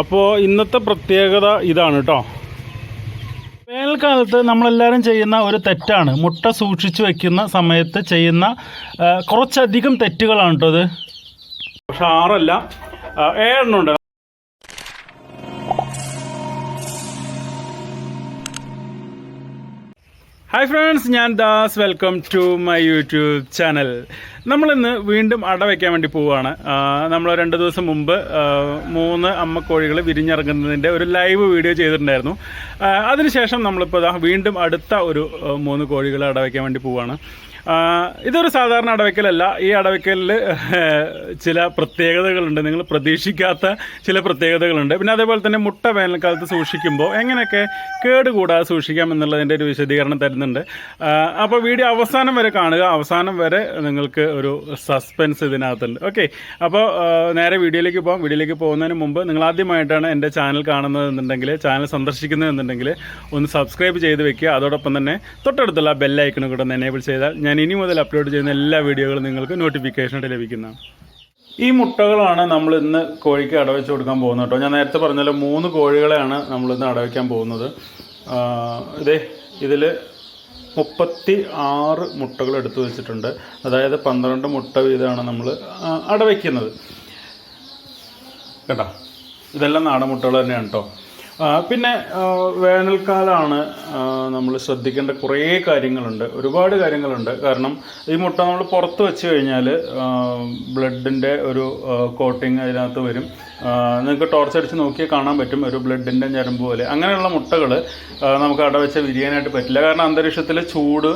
അപ്പോൾ ഇന്നത്തെ പ്രത്യേകത ഇതാണ് കേട്ടോ വേനൽക്കാലത്ത് നമ്മളെല്ലാവരും ചെയ്യുന്ന ഒരു തെറ്റാണ്. മുട്ട സൂക്ഷിച്ചു വെക്കുന്ന സമയത്ത് ചെയ്യുന്ന കുറച്ചധികം തെറ്റുകളാണ് കേട്ടോ ഇത്. പക്ഷെ ആറല്ല. ഏഴെണ്ണുണ്ട് ഹായ് ഫ്രണ്ട്സ് ഞാൻ Das. Welcome to my YouTube channel നമ്മളിന്ന് വീണ്ടും അട വയ്ക്കാൻ വേണ്ടി പോവുകയാണ്. നമ്മൾ രണ്ട് ദിവസം മുമ്പ് മൂന്ന് അമ്മ അമ്മക്കോഴികൾ വിരിഞ്ഞിറങ്ങുന്നതിന്റെ ഒരു ലൈവ് വീഡിയോ ചെയ്തിട്ടുണ്ടായിരുന്നു. അതിനുശേഷം നമ്മളിപ്പോൾ വീണ്ടും അടുത്ത ഒരു മൂന്ന് കോഴികൾ അട വയ്ക്കാൻ വേണ്ടി പോവുകയാണ്. ഇതൊരു സാധാരണ അടവയ്ക്കലല്ല. ഈ അടവയ്ക്കലിൽ ചില പ്രത്യേകതകളുണ്ട്. നിങ്ങൾ പ്രതീക്ഷിക്കാത്ത ചില പ്രത്യേകതകളുണ്ട്. പിന്നെ അതേപോലെ തന്നെ മുട്ട വേനൽക്കാലത്ത് സൂക്ഷിക്കുമ്പോൾ എങ്ങനെയൊക്കെ കേടുകൂടാതെ സൂക്ഷിക്കാം എന്നുള്ളതിന്റെ ഒരു വിശദീകരണം തരുന്നുണ്ട്. അപ്പോൾ വീഡിയോ അവസാനം വരെ കാണുക. അവസാനം വരെ നിങ്ങൾക്ക് ഒരു സസ്പെൻസ് ഇതിനകത്തുണ്ട്. ഓക്കെ. അപ്പോൾ നേരെ വീഡിയോയിലേക്ക് പോകാം. വീഡിയോയിലേക്ക് പോകുന്നതിന് മുമ്പ് നിങ്ങൾ ആദ്യമായിട്ടാണ് എന്റെ ചാനൽ കാണുന്നതെന്നുണ്ടെങ്കിൽ ചാനൽ സന്ദർശിക്കുന്നതെന്നുണ്ടെങ്കിൽ ഒന്ന് സബ്സ്ക്രൈബ് ചെയ്ത് വെക്കുക. അതോടൊപ്പം തന്നെ തൊട്ടടുത്തുള്ള ബെല്ലൈക്കണും കൂടെ ഒന്ന് എനേബിൾ ചെയ്താൽ ഞാൻ ഇനി മുതൽ അപ്ലോഡ് ചെയ്യുന്ന എല്ലാ വീഡിയോകളും നിങ്ങൾക്ക് നോട്ടിഫിക്കേഷനായിട്ട് ലഭിക്കുന്നതാണ്. ഈ മുട്ടകളാണ് നമ്മൾ ഇന്ന് കോഴിക്ക് അടവെച്ച് കൊടുക്കാൻ പോകുന്നത് കേട്ടോ. ഞാൻ നേരത്തെ പറഞ്ഞല്ലോ മൂന്ന് കോഴികളെയാണ് നമ്മൾ ഇന്ന് അടവയ്ക്കാൻ പോകുന്നത്. ഇതേ ഇതിൽ മുപ്പത്തി ആറ് മുട്ടകൾ എടുത്തു വെച്ചിട്ടുണ്ട്. അതായത് പന്ത്രണ്ട് മുട്ട വീതമാണ് നമ്മൾ അടവയ്ക്കുന്നത് കേട്ടോ? ഇതെല്ലാം നാടൻ മുട്ടകൾ തന്നെയാണ് കേട്ടോ. പിന്നെ വേനൽക്കാലമാണ് നമ്മൾ ശ്രദ്ധിക്കേണ്ട കുറേ കാര്യങ്ങളുണ്ട്. ഒരുപാട് കാര്യങ്ങളുണ്ട്. കാരണം ഈ മുട്ട നമ്മൾ പുറത്ത് വെച്ച് കഴിഞ്ഞാൽ ബ്ലഡിന്റെ ഒരു കോട്ടിങ് അതിനകത്ത് വരും. നിങ്ങൾക്ക് ടോർച്ച് അടിച്ച് നോക്കിയാൽ കാണാൻ പറ്റും ഒരു ബ്ലഡിന്റെ ഞരമ്പ് പോലെ. അങ്ങനെയുള്ള മുട്ടകൾ നമുക്ക് അടവെച്ച് വിരിയാനായിട്ട് പറ്റില്ല. കാരണം അന്തരീക്ഷത്തിലെ ചൂട്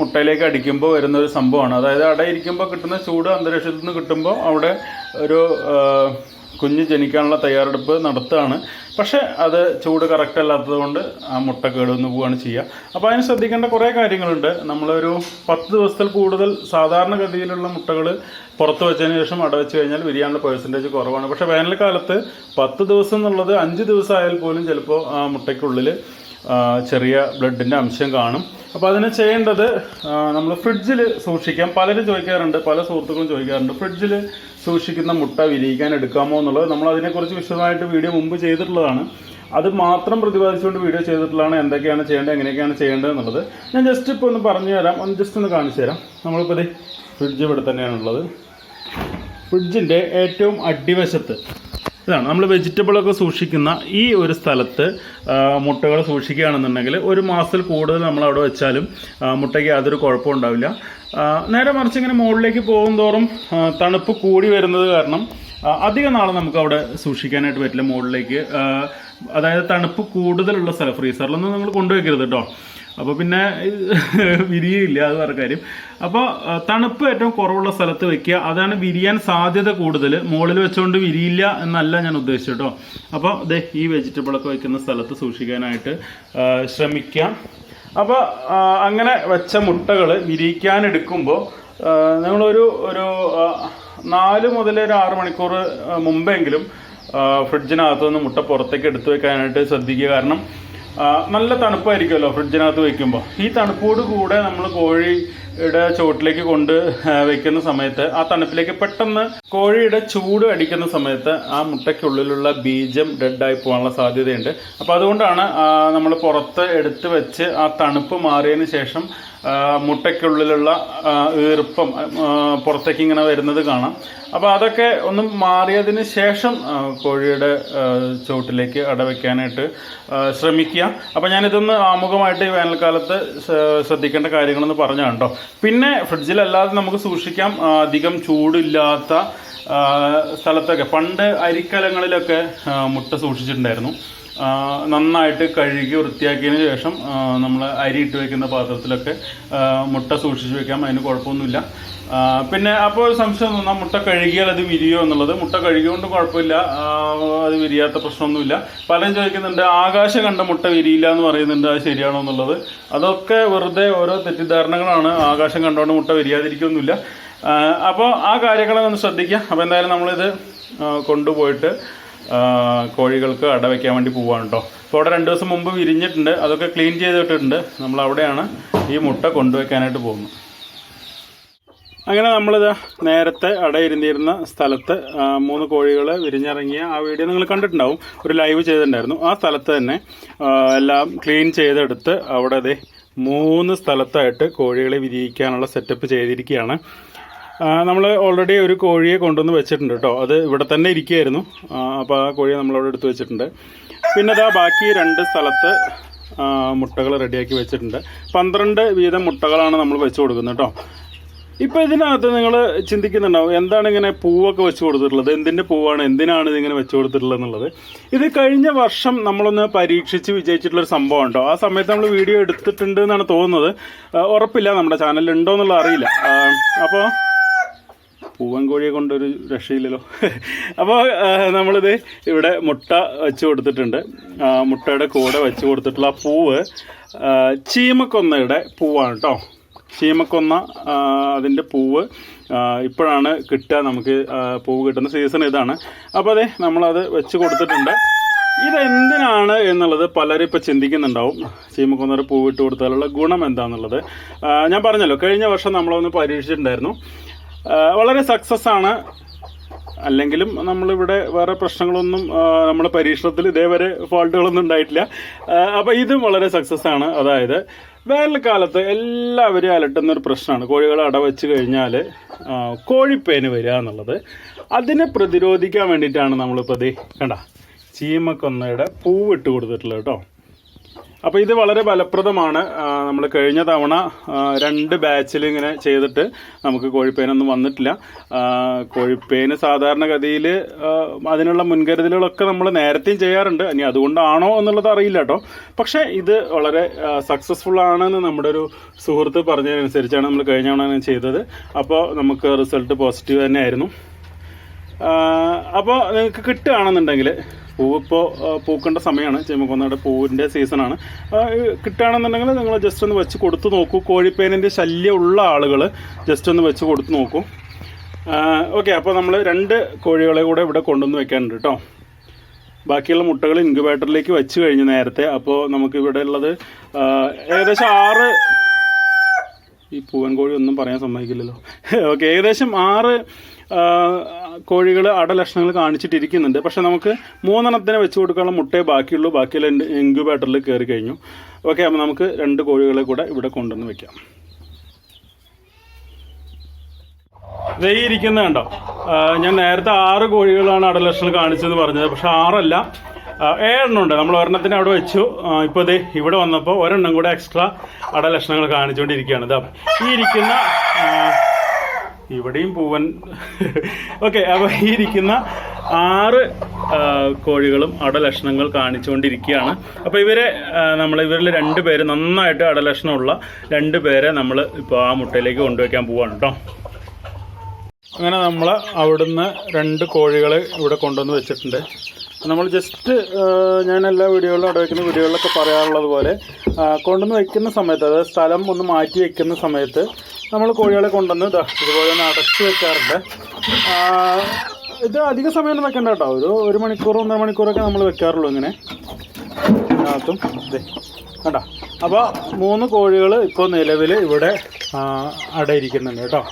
മുട്ടയിലേക്ക് അടിക്കുമ്പോൾ വരുന്ന ഒരു സംഭവമാണ്. അതായത് അടയിരിക്കുമ്പോൾ കിട്ടുന്ന ചൂട് അന്തരീക്ഷത്തിൽ നിന്ന് കിട്ടുമ്പോൾ അവിടെ ഒരു കുഞ്ഞ് ജനിക്കാനുള്ള തയ്യാറെടുപ്പ് നടത്തുകയാണ് പക്ഷേ അത് ചൂട് കറക്റ്റ് അല്ലാത്തത് കൊണ്ട് ആ മുട്ട കേടുവന്ന് പോവുകയാണ് ചെയ്യുക. അപ്പോൾ അതിന് ശ്രദ്ധിക്കേണ്ട കുറേ കാര്യങ്ങളുണ്ട്. നമ്മളൊരു പത്ത് ദിവസത്തിൽ കൂടുതൽ സാധാരണഗതിയിലുള്ള മുട്ടകൾ പുറത്ത് വെച്ചതിന് ശേഷം അടവെച്ച് കഴിഞ്ഞാൽ വിരിയാനുള്ള പെർസെന്റേജ് കുറവാണ്. പക്ഷേ വേനൽക്കാലത്ത് പത്ത് ദിവസം എന്നുള്ളത് അഞ്ച് ദിവസം പോലും ചിലപ്പോൾ ആ മുട്ടയ്ക്കുള്ളിൽ ചെറിയ ബ്ലഡിന്റെ അംശം കാണും. അപ്പോൾ അതിന് ചെയ്യേണ്ടത് നമ്മൾ ഫ്രിഡ്ജിൽ സൂക്ഷിക്കാം. പലരും ചോദിക്കാറുണ്ട് പല സുഹൃത്തുക്കളും ചോദിക്കാറുണ്ട് ഫ്രിഡ്ജിൽ സൂക്ഷിക്കുന്ന മുട്ട വിരിയിക്കാൻ എടുക്കാമോ എന്നുള്ളത്? നമ്മൾ അതിനെക്കുറിച്ച് വിശദമായിട്ട് വീഡിയോ മുമ്പ് ചെയ്തിട്ടുള്ളതാണ്. അത് മാത്രം പ്രതിപാദിച്ചുകൊണ്ട് വീഡിയോ ചെയ്തിട്ടുള്ളതാണ് എന്തൊക്കെയാണ് ചെയ്യേണ്ടത് എങ്ങനെയൊക്കെയാണ് ചെയ്യേണ്ടത് എന്നുള്ളത്. ഞാൻ ജസ്റ്റ് ഇപ്പോൾ ഒന്ന് പറഞ്ഞു തരാം. ഒന്ന് ജസ്റ്റ് ഒന്ന് കാണിച്ചു തരാം. നമ്മളിപ്പോൾ ഫ്രിഡ്ജ് ഇവിടെ തന്നെയാണുള്ളത്. ഫ്രിഡ്ജിന്റെ ഏറ്റവും അടിവശത്ത് ഇതാണ്. നമ്മൾ വെജിറ്റബിളൊക്കെ സൂക്ഷിക്കുന്ന ഈ ഒരു സ്ഥലത്ത് മുട്ടകൾ സൂക്ഷിക്കുകയാണെന്നുണ്ടെങ്കിൽ ഒരു മാസത്തിൽ കൂടുതൽ നമ്മൾ അവിടെ വെച്ചാലും മുട്ടയ്ക്ക് യാതൊരു കുഴപ്പവും ഉണ്ടാവില്ല. നേരെ മറിച്ച് ഇങ്ങനെ മുകളിലേക്ക് പോകും തോറും തണുപ്പ് കൂടി വരുന്നത് കാരണം അധിക നാൾ നമുക്ക് അവിടെ സൂക്ഷിക്കാനായിട്ട് പറ്റില്ല മുകളിലേക്ക്. അതായത് തണുപ്പ് കൂടുതലുള്ള സ്ഥലം ഫ്രീസറിലൊന്നും നിങ്ങൾ കൊണ്ടുവയ്ക്കരുത് കേട്ടോ അപ്പോൾ പിന്നെ വിരിയില്ല അത് വേറെ കാര്യം. അപ്പോൾ തണുപ്പ് ഏറ്റവും കുറവുള്ള സ്ഥലത്ത് വെക്കുക. അതാണ് വിരിയാൻ സാധ്യത കൂടുതൽ മുകളിൽ വെച്ചുകൊണ്ട് വിരിയില്ല എന്നല്ല ഞാൻ ഉദ്ദേശിച്ചത് കേട്ടോ അപ്പോൾ ദേ ഈ വെജിറ്റബിളൊക്കെ വെക്കുന്ന സ്ഥലത്ത് സൂക്ഷിക്കാനായിട്ട് ശ്രമിക്കാം. അപ്പോൾ അങ്ങനെ വെച്ച മുട്ടകൾ വിരിയിക്കാൻ എടുക്കുമ്പോൾ നിങ്ങളൊരു ഒരു നാല് മുതൽ ഒരു ആറ് മണിക്കൂർ മുമ്പെങ്കിലും ഫ്രിഡ്ജിനകത്തുനിന്ന് മുട്ട പുറത്തേക്ക് എടുത്തു വെക്കാനായിട്ട് ശ്രദ്ധിക്കുക. കാരണം നല്ല തണുപ്പായിരിക്കുമല്ലോ ഫ്രിഡ്ജിനകത്ത് വെക്കുമ്പോൾ ഈ തണുപ്പോട് കൂടെ നമ്മൾ കോഴിയുടെ ചുവട്ടിലേക്ക് കൊണ്ട് വെക്കുന്ന സമയത്ത് ആ തണുപ്പിലേക്ക് പെട്ടെന്ന് കോഴിയുടെ ചൂട് അടിക്കുന്ന സമയത്ത് ആ മുട്ടയ്ക്കുള്ളിലുള്ള ബീജം ഡെഡായി പോകാനുള്ള സാധ്യതയുണ്ട്. അപ്പോൾ അതുകൊണ്ടാണ് നമ്മൾ പുറത്ത് എടുത്ത് വെച്ച് ആ തണുപ്പ് മാറിയതിന് ശേഷം മുട്ടയ്ക്കുള്ളിലുള്ള ഈർപ്പം പുറത്തേക്ക് ഇങ്ങനെ വരുന്നത് കാണാം. അപ്പോൾ അതൊക്കെ ഒന്ന് മാറിയതിന് ശേഷം കോഴിയുടെ ചുവട്ടിലേക്ക് അടവയ്ക്കാനായിട്ട് ശ്രമിക്കുക. അപ്പോൾ ഞാനിതൊന്ന് ആമുഖമായിട്ട് ഈ വേനൽക്കാലത്ത് ശ്രദ്ധിക്കേണ്ട കാര്യങ്ങളൊന്ന് പറഞ്ഞു കേട്ടോ. പിന്നെ ഫ്രിഡ്ജിലല്ലാതെ നമുക്ക് സൂക്ഷിക്കാം. അധികം ചൂടില്ലാത്ത സ്ഥലത്തൊക്കെ. പണ്ട് അരിക്കലങ്ങളിലൊക്കെ മുട്ട സൂക്ഷിച്ചിട്ടുണ്ടായിരുന്നു. നന്നായിട്ട് കഴുകി വൃത്തിയാക്കിയതിന് ശേഷം നമ്മൾ അരി ഇട്ട് വെക്കുന്ന പാത്രത്തിലൊക്കെ മുട്ട സൂക്ഷിച്ച് വെക്കാം അതിന് കുഴപ്പമൊന്നുമില്ല. പിന്നെ അപ്പോൾ ഒരു സംശയം തോന്നാം മുട്ട കഴുകിയാൽ അത് വിരിയോ എന്നുള്ളത്? മുട്ട കഴുകിയോണ്ട് കുഴപ്പമില്ല അത് വിരിയാത്ത പ്രശ്നമൊന്നുമില്ല. പലരും ചോദിക്കുന്നുണ്ട് ആകാശം കണ്ട മുട്ട വിരിയില്ല എന്ന് പറയുന്നുണ്ട് അത് ശരിയാണോ എന്നുള്ളത്? അതൊക്കെ വെറുതെ ഓരോ തെറ്റിദ്ധാരണകളാണ്. ആകാശം കണ്ടുകൊണ്ട് മുട്ട വിരിയാതിരിക്കൊന്നുമില്ല അപ്പോൾ ആ കാര്യങ്ങളെ ഒന്ന് ശ്രദ്ധിക്കുക അപ്പോൾ എന്തായാലും നമ്മളിത് കൊണ്ടുപോയിട്ട് കോഴികൾക്ക് അട വയ്ക്കാൻ വേണ്ടി പോവാണ് കേട്ടോ അപ്പോൾ അവിടെ രണ്ട് ദിവസം മുമ്പ് വിരിഞ്ഞിട്ടുണ്ട്. അതൊക്കെ ക്ലീൻ ചെയ്തിട്ടുണ്ട് നമ്മൾ അവിടെയാണ് ഈ മുട്ട കൊണ്ടുവയ്ക്കാനായിട്ട് പോകുന്നത്. അങ്ങനെ നമ്മളിത് നേരത്തെ അടയിരുന്നിരുന്ന സ്ഥലത്ത് മൂന്ന് കോഴികൾ വിരിഞ്ഞിറങ്ങിയ ആ വീഡിയോ നിങ്ങൾ കണ്ടിട്ടുണ്ടാവും. ഒരു ലൈവ് ചെയ്തിട്ടുണ്ടായിരുന്നു. ആ സ്ഥലത്ത് തന്നെ എല്ലാം ക്ലീൻ ചെയ്തെടുത്ത് അവിടെ മൂന്ന് സ്ഥലത്തായിട്ട് കോഴികളെ വിരിയിക്കാനുള്ള സെറ്റപ്പ് ചെയ്തിരിക്കുകയാണ്. നമ്മൾ ഓൾറെഡി ഒരു കോഴിയെ കൊണ്ടുവന്ന് വെച്ചിട്ടുണ്ട് കേട്ടോ അത് ഇവിടെ തന്നെ ഇരിക്കുകയായിരുന്നു. അപ്പോൾ ആ കോഴിയെ നമ്മളവിടെ എടുത്ത് വെച്ചിട്ടുണ്ട്. പിന്നെ അതാ ബാക്കി രണ്ട് സ്ഥലത്ത് മുട്ടകൾ റെഡിയാക്കി വെച്ചിട്ടുണ്ട്. പന്ത്രണ്ട് വീതം മുട്ടകളാണ് നമ്മൾ വെച്ച് കൊടുക്കുന്നത് കേട്ടോ ഇപ്പോൾ ഇതിനകത്ത് നിങ്ങൾ ചിന്തിക്കുന്നുണ്ടാവും എന്താണ് ഇങ്ങനെ പൂവൊക്കെ വെച്ച് കൊടുത്തിട്ടുള്ളത്? എന്തിന്റെ പൂവാണ്? എന്തിനാണ് ഇതിങ്ങനെ വെച്ച് കൊടുത്തിട്ടുള്ളത് ഇത് കഴിഞ്ഞ വർഷം നമ്മളൊന്ന് പരീക്ഷിച്ച് വിജയിച്ചിട്ടുള്ളൊരു സംഭവം ഉണ്ടോ ആ സമയത്ത് നമ്മൾ വീഡിയോ എടുത്തിട്ടുണ്ട് എന്നാണ് തോന്നുന്നത്. ഉറപ്പില്ല നമ്മുടെ ചാനലിൽ ഉണ്ടോ എന്നുള്ളത് അറിയില്ല. അപ്പോൾ പൂവൻ കോഴിയെ കൊണ്ടൊരു രക്ഷയില്ലല്ലോ. അപ്പോൾ നമ്മളിത് ഇവിടെ മുട്ട വെച്ച് കൊടുത്തിട്ടുണ്ട്. മുട്ടയുടെ കൂടെ വെച്ച് കൊടുത്തിട്ടുള്ള ആ പൂവ് ചീമക്കൊന്നയുടെ പൂവാണ് കേട്ടോ ചീമക്കൊന്ന അതിന്റെ പൂവ് ഇപ്പോഴാണ് കിട്ടുക നമുക്ക് പൂവ് കിട്ടുന്ന സീസൺ ഇതാണ്. അപ്പോൾ അതെ നമ്മളത് വെച്ച് കൊടുത്തിട്ടുണ്ട്. ഇതെന്തിനാണ് എന്നുള്ളത് പലരും ഇപ്പോൾ ചിന്തിക്കുന്നുണ്ടാവും. ചീമക്കൊന്നൊരു പൂവിട്ട് കൊടുത്താലുള്ള ഗുണം എന്താണെന്നുള്ളത് ഞാൻ പറഞ്ഞല്ലോ കഴിഞ്ഞ വർഷം നമ്മളൊന്ന് പരീക്ഷിച്ചിട്ടുണ്ടായിരുന്നു. വളരെ സക്സസ് ആണ്. അല്ലെങ്കിലും നമ്മളിവിടെ വേറെ പ്രശ്നങ്ങളൊന്നും നമ്മുടെ പരീക്ഷണത്തിൽ ഇതേവരെ ഫോൾട്ടുകളൊന്നും ഉണ്ടായിട്ടില്ല. അപ്പോൾ ഇതും വളരെ സക്സസ് ആണ്. അതായത് വേനൽക്കാലത്ത് എല്ലാവരും അലട്ടുന്ന ഒരു പ്രശ്നമാണ്. കോഴികൾ അടവച്ച് കഴിഞ്ഞാൽ കോഴിപ്പേന് വരിക എന്നുള്ളത്. അതിനെ പ്രതിരോധിക്കാൻ വേണ്ടിയിട്ടാണ് നമ്മളിപ്പോൾ ദേ കണ്ട ചീമക്കൊന്നയുടെ പൂവിട്ട് കൊടുത്തിട്ടുള്ളത് കേട്ടോ. അപ്പോൾ ഇത് വളരെ ഫലപ്രദമാണ്. നമ്മൾ കഴിഞ്ഞ തവണ രണ്ട് ബാച്ചിൽ ഇങ്ങനെ ചെയ്തിട്ട് നമുക്ക് കോഴിപ്പേനൊന്നും വന്നിട്ടില്ല. കോഴിപ്പേന് സാധാരണഗതിയിൽ അതിനുള്ള മുൻകരുതലുകളൊക്കെ നമ്മൾ നേരത്തെയും ചെയ്യാറുണ്ട്. ഇനി അതുകൊണ്ടാണോ എന്നുള്ളത് അറിയില്ല കേട്ടോ. പക്ഷേ ഇത് വളരെ സക്സസ്ഫുൾ ആണെന്ന് നമ്മുടെ ഒരു സുഹൃത്ത് പറഞ്ഞതിനനുസരിച്ചാണ് നമ്മൾ കഴിഞ്ഞ തവണ ചെയ്തത്. അപ്പോൾ നമുക്ക് റിസൾട്ട് പോസിറ്റീവ് തന്നെയായിരുന്നു. അപ്പോൾ നിങ്ങൾക്ക് കിട്ടുകയാണെന്നുണ്ടെങ്കിൽ പൂവിപ്പോൾ പൂക്കേണ്ട സമയമാണ് ചേമക്കൊന്നയുടെ പൂവിന്റെ സീസണാണ്. കിട്ടുകയാണെന്നുണ്ടെങ്കിൽ നിങ്ങൾ ജസ്റ്റ് ഒന്ന് വെച്ച് കൊടുത്തു നോക്കൂ. കോഴിപ്പേനിന്റെ ശല്യം ഉള്ള ആളുകൾ ജസ്റ്റ് ഒന്ന് വെച്ച് കൊടുത്തു നോക്കൂ. ഓക്കെ അപ്പോൾ നമ്മൾ രണ്ട് കോഴികളെ കൂടെ ഇവിടെ കൊണ്ടുവന്ന് വെക്കാനുണ്ട് കേട്ടോ ബാക്കിയുള്ള മുട്ടകൾ ഇൻക്യുബേറ്ററിലേക്ക് വെച്ച് കഴിഞ്ഞു നേരത്തെ. അപ്പോൾ നമുക്ക് ഇവിടെ ഉള്ളത് ഏകദേശം ആറ് ഈ പൂവൻ കോഴി ഒന്നും പറയാൻ സമ്മതിക്കില്ലല്ലോ. ഓക്കെ ഏകദേശം ആറ് കോഴികൾ അടലക്ഷണങ്ങൾ കാണിച്ചിട്ടിരിക്കുന്നുണ്ട്. പക്ഷെ നമുക്ക് മൂന്നെണ്ണത്തിന് വെച്ച് കൊടുക്കാനുള്ള മുട്ടയെ ബാക്കിയുള്ളൂ. ബാക്കിയുള്ള ഇൻക്യുബേറ്ററിൽ കയറി കഴിഞ്ഞു. ഓക്കെ അപ്പോൾ നമുക്ക് രണ്ട് കോഴികളെ കൂടെ ഇവിടെ കൊണ്ടുവന്ന് വെക്കാം. ദേ കണ്ടോ? ഞാൻ നേരത്തെ ആറ് കോഴികളാണ് അടലക്ഷണം കാണിച്ചെന്ന് പറഞ്ഞത്. പക്ഷെ ആറല്ല. ആ, ഏഴെണ്ണം ഉണ്ട് നമ്മൾ ഒരെണ്ണത്തിന് അവിടെ വെച്ചു. ഇപ്പോൾ ദേ ഇവിടെ വന്നപ്പോൾ ഒരെണ്ണം കൂടെ എക്സ്ട്രാ അടലക്ഷണങ്ങൾ കാണിച്ചുകൊണ്ടിരിക്കുകയാണ്. ഇതാ ഈ ഇരിക്കുന്ന ഇവിടെയും പൂവൻ. ഓക്കെ അപ്പോൾ ഈ ഇരിക്കുന്ന ആറ് കോഴികളും അടലക്ഷണങ്ങൾ കാണിച്ചുകൊണ്ടിരിക്കുകയാണ്. അപ്പോൾ ഇവരെ നമ്മൾ ഇവരിൽ രണ്ട് പേര് നന്നായിട്ട് അടലക്ഷണമുള്ള രണ്ട് പേരെ നമ്മൾ ഇപ്പോൾ ആ മുട്ടയിലേക്ക് കൊണ്ടുവയ്ക്കാൻ പോവാണ് കേട്ടോ അങ്ങനെ നമ്മൾ അവിടുന്ന് രണ്ട് കോഴികളെ ഇവിടെ കൊണ്ടുവന്ന് വെച്ചിട്ടുണ്ട്. നമ്മൾ ജസ്റ്റ് ഞാൻ എല്ലാ വീഡിയോകളിലും അവിടെ വയ്ക്കുന്ന വീഡിയോകളിലൊക്കെ പറയാറുള്ളത് പോലെ കൊണ്ടുവന്ന് വയ്ക്കുന്ന സമയത്ത് അതായത് സ്ഥലം ഒന്ന് മാറ്റി വയ്ക്കുന്ന സമയത്ത് നമ്മൾ കോഴികളെ കൊണ്ടുവന്ന് ദാ ഇതുപോലെ ഒന്ന് അടച്ച് വെക്കാറുണ്ട്. ഇത് അധിക സമയമൊന്നും വെക്കണ്ട കേട്ടോ. ഒരു ഒരു മണിക്കൂർ ഒന്നര മണിക്കൂറൊക്കെ നമ്മൾ വെക്കാറുള്ളൂ ഇങ്ങനെ. അതിനകത്തും ഇതേ കണ്ട? അപ്പോൾ മൂന്ന് കോഴികൾ ഇപ്പോൾ നിലവിൽ ഇവിടെ അടയിരിക്കുന്നുണ്ട് കേട്ടോ.